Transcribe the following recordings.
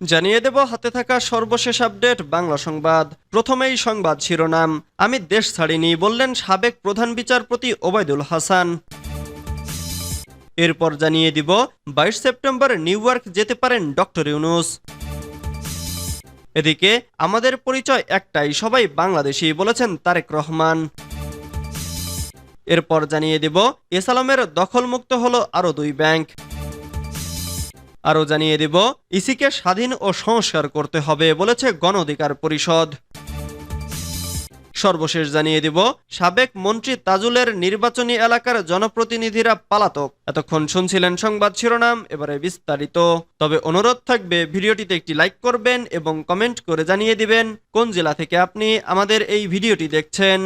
জানিয়ে দেব হাতে থাকা সর্বশেষ আপডেট বাংলা সংবাদ। প্রথমেই সংবাদ শিরোনাম। আমি দেশ ছাড়িনি, বললেন সাবেক প্রধান বিচারপতি ওবায়দুল হাসান। এরপর জানিয়ে দিব, বাইশ সেপ্টেম্বর নিউ ইয়র্ক যেতে পারেন ডক্টর ইউনুস। এদিকে, আমাদের পরিচয় একটাই, সবাই বাংলাদেশি বলেছেন তারেক রহমান। এরপর জানিয়ে দিব, এসালামের দখলমুক্ত হলো আরও দুই ব্যাংক। আরও জানিয়ে দিব, ইসিকে স্বাধীন ও সংস্কার করতে হবে বলেছে গণ অধিকার পরিষদ। সর্বশেষ জানিয়ে দিব, সাবেক মন্ত্রী তাজুলের নির্বাচনী এলাকার জনপ্রতিনিধিরা পালাতক। এতক্ষণ শুনছিলেন সংবাদ শিরোনাম, এবারে বিস্তারিত। তবে অনুরোধ থাকবে, ভিডিওটিতে একটি লাইক করবেন এবং কমেন্ট করে জানিয়ে দিবেন কোন জেলা থেকে আপনি আমাদের এই ভিডিওটি দেখছেন।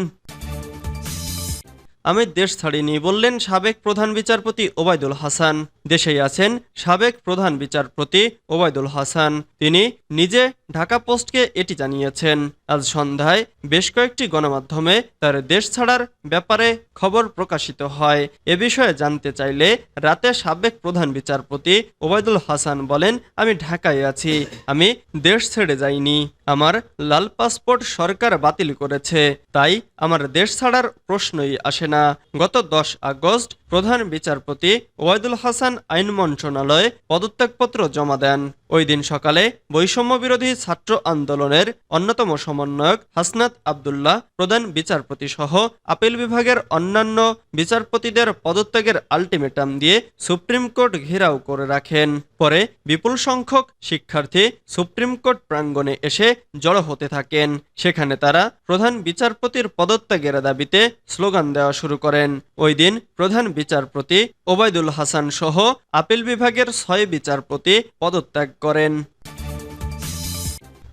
আমি দেশ ছাড়িনি, বললেন সাবেক প্রধান বিচারপতি ওবায়দুল হাসান। দেশেই আছেন সাবেক প্রধান বিচারপতি ওবায়দুল হাসান। তিনি নিজে ঢাকা পোস্টকে এটি জানিয়েছেন। আজ সন্ধ্যায় বেশ কয়েকটি গণমাধ্যমে তার দেশ ছাড়ার ব্যাপারে খবর প্রকাশিত হয়। এ বিষয়ে জানতে চাইলে রাতে সাবেক প্রধান বিচারপতি ওবায়দুল হাসান বলেন, আমি ঢাকায় আছি। আমি দেশ ছেড়ে যাইনি। আমার লাল পাসপোর্ট সরকার বাতিল করেছে। তাই আমার দেশ ছাড়ার প্রশ্নই আসে না। গত দশ আগস্ট প্রধান বিচারপতি ওয়াইদুল হাসান আইন মন্ত্রণালয়ে পদত্যাগপত্র জমা দেন। ওই দিন সকালে বৈষম্য বিরোধী ছাত্র আন্দোলনের অন্যতম সমন্বয়ক হাসনাত আবদুল্লাহ প্রধান বিচারপতি সহ আপিল বিভাগের অন্যান্য বিচারপতিদের পদত্যাগের আলটিমেটাম দিয়ে সুপ্রিম কোর্ট ঘেরাও করে রাখেন। পরে বিপুল সংখ্যক শিক্ষার্থী সুপ্রিম কোর্ট প্রাঙ্গণে এসে জড়ো হতে থাকেন। সেখানে তারা প্রধান বিচারপতির পদত্যাগের দাবিতে স্লোগান দেওয়া শুরু করেন। ওই দিন প্রধান বিচারপতি ওবায়দুল হাসান সহ আপিল বিভাগের ছয় বিচারপতি পদত্যাগ করেন।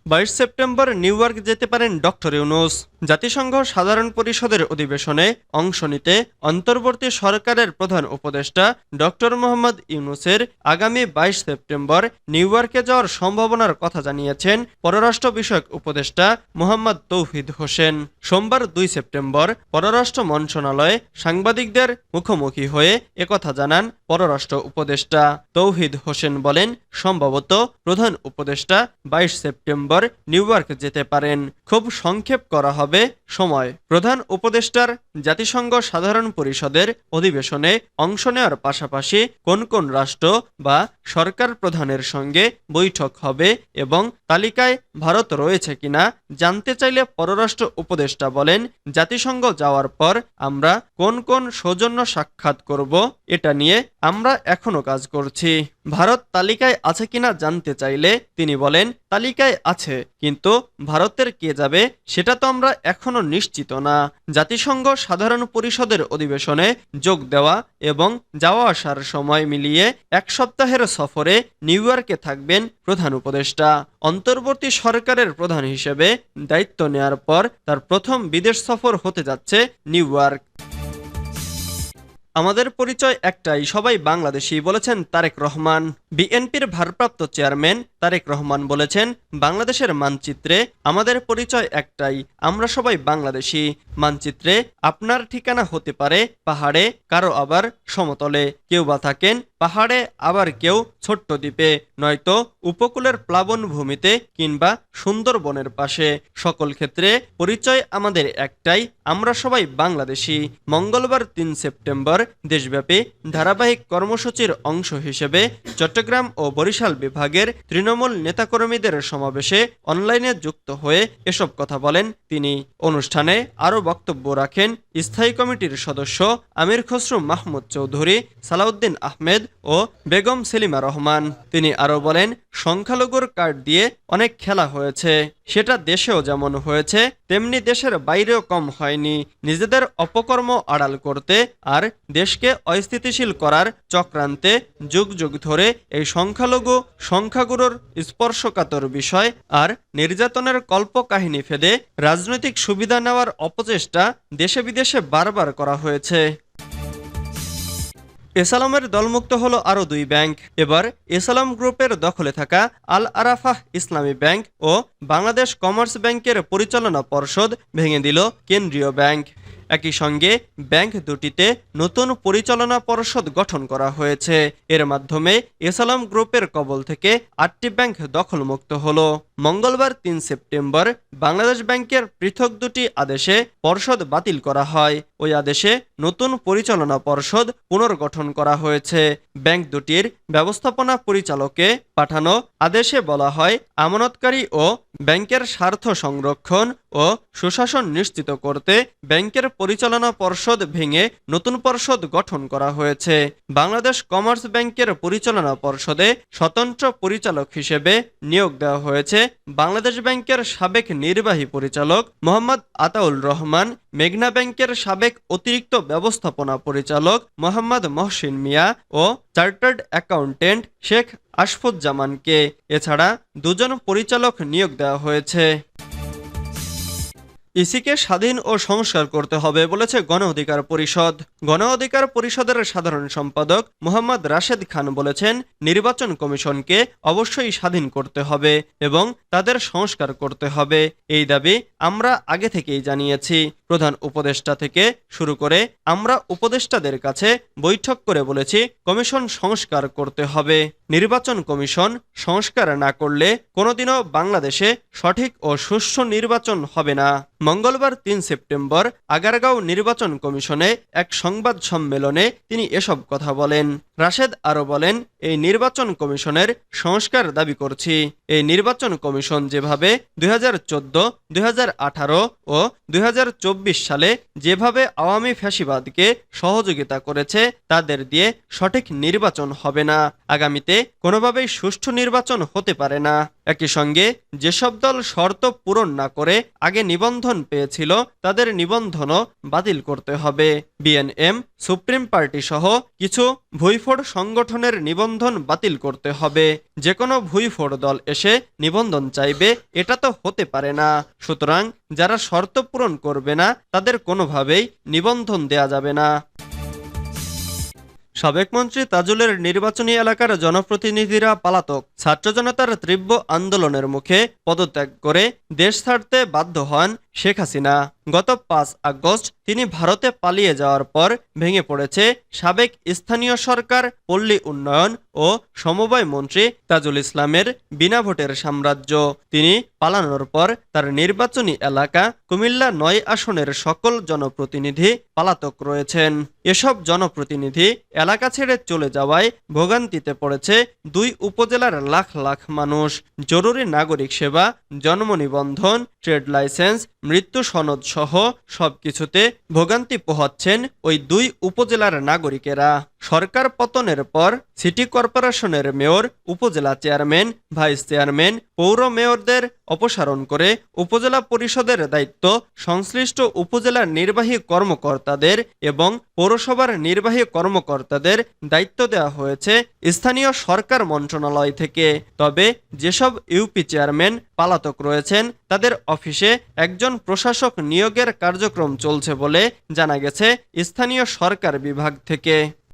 বাইশ সেপ্টেম্বর নিউ ইয়র্ক যেতে পারেন ডক্টর ইউনুস। জাতিসংঘ সাধারণ পরিষদের অধিবেশনে অংশ নিতে অন্তর্বর্তী সরকারের প্রধান উপদেষ্টা ডক্টর মোহাম্মদ ইউনুসের আগামী বাইশ সেপ্টেম্বর নিউ ইয়র্কে যাওয়ার সম্ভাবনার কথা জানিয়েছেন পররাষ্ট্র বিষয়ক উপদেষ্টা মোহাম্মদ তৌহিদ হোসেন। সোমবার দুই সেপ্টেম্বর পররাষ্ট্র মন্ত্রণালয়ে সাংবাদিকদের মুখোমুখি হয়ে একথা জানান পররাষ্ট্র উপদেষ্টা। তৌহিদ হোসেন বলেন, সম্ভবত প্রধান উপদেষ্টা বাইশ সেপ্টেম্বর নিউ ইয়র্ক যেতে পারেন। খুব সংক্ষেপ করা হবে সময়। প্রধান উপদেষ্টার জাতিসংঘ সাধারণ পরিষদের অধিবেশনে অংশ নেওয়ার পাশাপাশি কোন কোন রাষ্ট্র বা সরকার প্রধানের সঙ্গে বৈঠক হবে এবং তালিকায় ভারত রয়েছে কিনা জানতে চাইলে পররাষ্ট্র উপদেষ্টা বলেন, জাতিসংঘ যাওয়ার পর আমরা কোন কোন সৌজন্য সাক্ষাৎ করব, এটা নিয়ে আমরা এখনও কাজ করছি। ভারত তালিকায় আছে কিনা জানতে চাইলে তিনি বলেন, তালিকায় আছে, কিন্তু ভারতের কে যাবে সেটা তো আমরা এখনও নিশ্চিত না। জাতিসংঘ সাধারণ পরিষদের অধিবেশনে যোগ দেওয়া এবং যাওয়া আসার সময় মিলিয়ে এক সপ্তাহের সফরে নিউ ইয়র্কে থাকবেন প্রধান উপদেষ্টা। অন্তর্বর্তী সরকারের প্রধান হিসেবে দায়িত্ব নেয়ার পর তার প্রথম বিদেশ সফর হতে যাচ্ছে নিউ ইয়র্ক। আমাদের পরিচয় একটাই সবাই বাংলাদেশি বলেছেন তারেক রহমান। বিএনপির ভারপ্রাপ্ত চেয়ারম্যান তারেক রহমান বলেছেন, বাংলাদেশের মানচিত্রে আমাদের পরিচয় একটাই, আমরা সবাই বাংলাদেশি। মানচিত্রে আপনার ঠিকানা হতে পারে পাহাড়ে, কারও আবার সমতলে। কেউ বা থাকেন পাহাড়ে, আবার কেউ ছোট্ট দ্বীপে, নয়তো উপকূলের প্লাবন ভূমিতে কিংবা সুন্দরবনের পাশে। সকল ক্ষেত্রে পরিচয় আমাদের একটাই, আমরা সবাই বাংলাদেশি। মঙ্গলবার তিন সেপ্টেম্বর দেশব্যাপী ধারাবাহিক কর্মসূচির অংশ হিসেবে চট্টগ্রাম ও বরিশাল বিভাগের তৃণমূল নেতাকর্মীদের সমাবেশে অনলাইনে যুক্ত হয়ে এসব কথা বলেন তিনি। অনুষ্ঠানে আরও বক্তব্য রাখেন স্থায়ী কমিটির সদস্য আমির খসরু মাহমুদ চৌধুরী, সালাউদ্দিন আহমেদ ও বেগম সেলিমা রহমান। তিনি আরও বলেন, সংখ্যালঘুর কার্ড দিয়ে অনেক খেলা হয়েছে। সেটা দেশেও যেমন হয়েছে, তেমনি দেশের বাইরেও কম হয়নি। নিজেদের অপকর্ম আড়াল করতে আর দেশকে অস্থিতিশীল করার চক্রান্তে যুগ যুগ ধরে এই সংখ্যালঘু সংখ্যাগুরুর স্পর্শকাতর বিষয় আর নির্যাতনের কল্পকাহিনী ফেদে রাজনৈতিক সুবিধা নেওয়ার অপচেষ্টা দেশে বিদেশে বারবার করা হয়েছে। এসালামের দলমুক্ত হলো আরও দুই ব্যাংক। এবার এসালাম গ্রুপের দখলে থাকা আল আরাফাহ ইসলামী ব্যাংক ও বাংলাদেশ কমার্স ব্যাংকের পরিচালনা পর্ষদ ভেঙে দিল কেন্দ্রীয় ব্যাংক। একই সঙ্গে ব্যাংক দুটিতে নতুন পরিচালনা পর্ষদ গঠন করা হয়েছে। এর মাধ্যমে এসালাম গ্রুপের কবল থেকে আটটি ব্যাংক দখলমুক্ত হলো। মঙ্গলবার তিন সেপ্টেম্বর বাংলাদেশ ব্যাংকের পৃথক দুটি আদেশে পর্ষদ বাতিল করা হয়। ওই আদেশে নতুন পরিচালনা পর্ষদ পুনর্গঠন করা হয়েছে। ব্যাংক দুটির ব্যবস্থাপনা পরিচালকে পাঠানো আদেশে বলা হয়, আমানতকারী ও ব্যাংকের স্বার্থ সংরক্ষণ ও সুশাসন নিশ্চিত করতে ব্যাংকের পরিচালনা পর্ষদ ভেঙে নতুন পর্ষদ গঠন করা হয়েছে। বাংলাদেশ কমার্স ব্যাংকের পরিচালনা পর্ষদে স্বতন্ত্র পরিচালক হিসেবে নিয়োগ দেওয়া হয়েছে। বাংলাদেশ ব্যাংকের সাবেক নির্বাহী পরিচালক মোহাম্মদ আতাউল রহমান, মেঘনা ব্যাংকের সাবেক অতিরিক্ত ব্যবস্থাপনা পরিচালক মোহাম্মদ মহসিন মিয়া ও চার্টার্ড অ্যাকাউন্টেন্ট শেখ আশফুজ্জামানকে। এছাড়া দুজন পরিচালক নিয়োগ দেওয়া হয়েছে। ইসিকে স্বাধীন ও সংস্কার করতে হবে বলেছে গণ অধিকার পরিষদ। গণ অধিকার পরিষদের সাধারণ সম্পাদক মোহাম্মদ রাশেদ খান বলেছেন, নির্বাচন কমিশনকে অবশ্যই স্বাধীন করতে হবে এবং তাদের সংস্কার করতে হবে। এই দাবি আমরা আগে থেকেই জানিয়েছি। প্রধান উপদেষ্টা থেকে শুরু করে আমরা উপদেষ্টাদের কাছে বৈঠক করে বলেছি, কমিশন সংস্কার করতে হবে। নির্বাচন কমিশন সংস্কার না করলে কোনোদিনও বাংলাদেশে সঠিক ও সুষ্ঠু নির্বাচন হবে না। মঙ্গলবার তিন সেপ্টেম্বর আগারগাঁও নির্বাচন কমিশনে এক সংবাদ সম্মেলনে তিনি এসব কথা বলেন। রাশেদ আরও বলেন, এই নির্বাচন কমিশনের সংস্কার দাবি করছি। এই নির্বাচন কমিশন যেভাবে দুই হাজার চোদ্দ ও দুই হাজার চব্বিশ সালে যেভাবে আওয়ামী ফ্যাসিবাদকে সহযোগিতা করেছে, তাদের দিয়ে সঠিক নির্বাচন হবে না। আগামীতে কোনোভাবেই সুষ্ঠু নির্বাচন হতে পারে না। একই সঙ্গে যেসব দল শর্ত পূরণ না করে আগে নিবন্ধন পেয়েছিল, তাদের নিবন্ধনও বাতিল করতে হবে। বিএনএম সুপ্রিম পার্টি সহ কিছু ভুইফোড় সংগঠনের নিবন্ধন বাতিল করতে হবে। যে কোনো ভুইফোড় দল এসে নিবন্ধন চাইবে, এটা তো হতে পারে না। সুতরাং যারা শর্ত পূরণ করবে না, তাদের কোনোভাবেই নিবন্ধন দেয়া যাবে না। সাবেক মন্ত্রী তাজুলের নির্বাচনী এলাকার জনপ্রতিনিধিরা পালাতক। ছাত্র জনতার তীব্র আন্দোলনের মুখে পদত্যাগ করে দেশ ছাড়তে বাধ্য হন শেখ হাসিনা গত পাঁচ আগস্ট তিনি ভারতে পালিয়ে যাওয়ার পর ভেঙে পড়েছে সাবেক স্থানীয় সরকার, পল্লী উন্নয়ন ও সমবায় মন্ত্রী তাজুল ইসলামের বিনা ভোটের সাম্রাজ্য। তিনি পালানোর পর তার নির্বাচনী এলাকা কুমিল্লা নয় আসনের সকল জনপ্রতিনিধি পালাতক রয়েছেন। এসব জনপ্রতিনিধি এলাকা ছেড়ে চলে যাওয়ায় ভোগান্তিতে পড়েছে দুই উপজেলার লাখ লাখ মানুষ। জরুরি নাগরিক সেবা, জন্ম নিবন্ধন, ট্রেড লাইসেন্স মৃত্যু সনদ সহ সবকিছুতে ভোগান্তি পোহাচ্ছেন ওই দুই উপজেলার নাগরিকেরা। সরকার পতনের পর সিটি কর্পোরেশনের মেয়র, উপজেলা চেয়ারম্যান, ভাইস চেয়ারম্যান, পৌর মেয়রদের অপসারণ করে উপজেলা পরিষদের দায়িত্ব সংশ্লিষ্ট উপজেলার নির্বাহী কর্মকর্তাদের এবং পৌরসভার নির্বাহী কর্মকর্তাদের দায়িত্ব দেওয়া হয়েছে স্থানীয় সরকার মন্ত্রণালয় থেকে। তবে যেসব ইউপি চেয়ারম্যান পালাতক রয়েছেন, তাদের অফিসে একজন প্রশাসক নিয়োগের কার্যক্রম চলছে বলে জানা গেছে স্থানীয় সরকার বিভাগ থেকে।